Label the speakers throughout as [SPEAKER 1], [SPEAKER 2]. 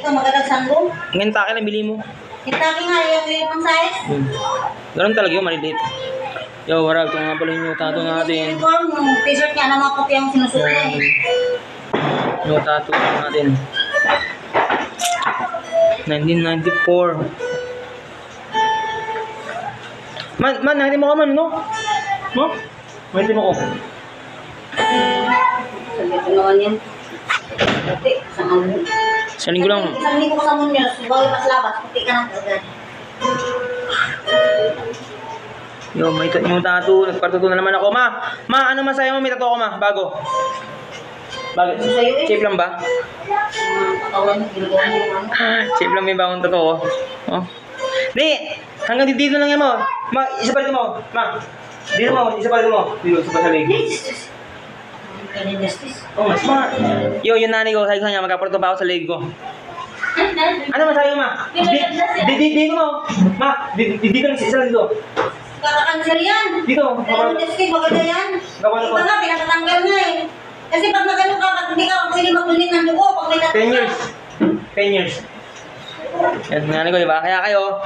[SPEAKER 1] Ito, magandang sandong.
[SPEAKER 2] Ngayon takin lang bili mo.
[SPEAKER 1] Itaki nga yung limang size.
[SPEAKER 2] Hmm. Ganun talaga yun, maliliit. Yo, wala. Ito nga pala yung tato natin.
[SPEAKER 1] Uniform, yung t-shirt niya na maputi ang sinusuot.
[SPEAKER 2] Yung tato natin. 1994. Man, man, nakita mo ka man, no? No? Nakita mo ko.
[SPEAKER 1] Sabi ko naman yan. Puti, sa ano.
[SPEAKER 2] Sa linggo lang.
[SPEAKER 1] Isang linggo ko sa munyos, bago mas labas, puti ka na agad.
[SPEAKER 2] Yo, may yung tattoo. Nagpatuto na naman ako. Ma, ma, ano masaya mo? May tattoo ako, ma. Bago. Bago. Shape lang ba? Shape lang may bagong tattoo ko. Oh. Di, hanggang dito, lang yan mo. Ma, isa pa mo. Ma, dito mo, isa pa mo. Dito, sa leg. Oh, mas smart. Yo, yung nanay ko, sabi ko sa kanya, magkaporto pa ako sa leg ko. Ano masabi mo, ma? Di, di, di, mo. Ma, di, di, dito lang, isa lang dito.
[SPEAKER 1] Kakakanser yan.
[SPEAKER 2] Dito.
[SPEAKER 1] Kanin justice, maganda yan.
[SPEAKER 2] Gawa na
[SPEAKER 1] Iba
[SPEAKER 2] po.
[SPEAKER 1] nga, pinatatanggal nga eh. Kasi pag nagano ka, pag hindi ka pwede magulit ng dugo, pag may
[SPEAKER 2] 10 years. 10 years. Yan, nanay ko, di ba? Kaya kayo,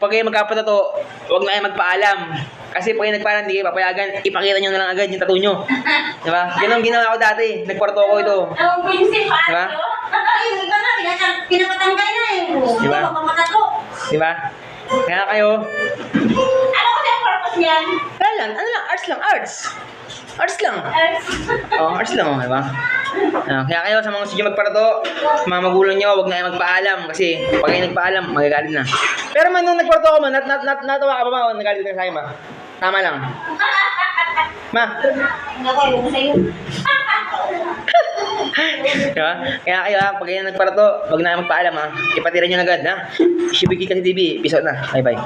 [SPEAKER 2] pag kayo magkapatato, huwag na kayo magpaalam. Kasi pag nagpaalam, hindi kayo papayagan, ipakita nyo na lang agad yung tattoo nyo. Di ba? Ganun ginawa ko dati. Nagkwarto ko ito.
[SPEAKER 3] Ang prinsipal
[SPEAKER 2] Diba?
[SPEAKER 3] ko.
[SPEAKER 1] Ay, iba pinatang- pinapatanggal na eh.
[SPEAKER 2] Di ba?
[SPEAKER 1] Ito, mapapatato.
[SPEAKER 2] Di ba? Kaya kayo,
[SPEAKER 3] Ano kasi ang purpose niyan?
[SPEAKER 2] wala lang, ano lang, arts lang, arts. Arts lang. Oh, arts lang, oh, di ba? Ah, kaya kayo sa mga gusto nyo magparato, sa mga magulang nyo, huwag na kayo magpaalam kasi pag kayo nagpaalam, magagalit na. Pero man, nung nagparato ako man, nat, nat, nat, natawa ka pa ba nagalit ka sa akin ba? Tama lang. Ma,
[SPEAKER 1] Ano ko, yung sa'yo.
[SPEAKER 2] di ba? Kaya kayo ha, pag kayo nagparato, huwag na magpaalam ha. Ipatira nyo na agad ha. Shibiki kasi TV, episode na. Bye bye.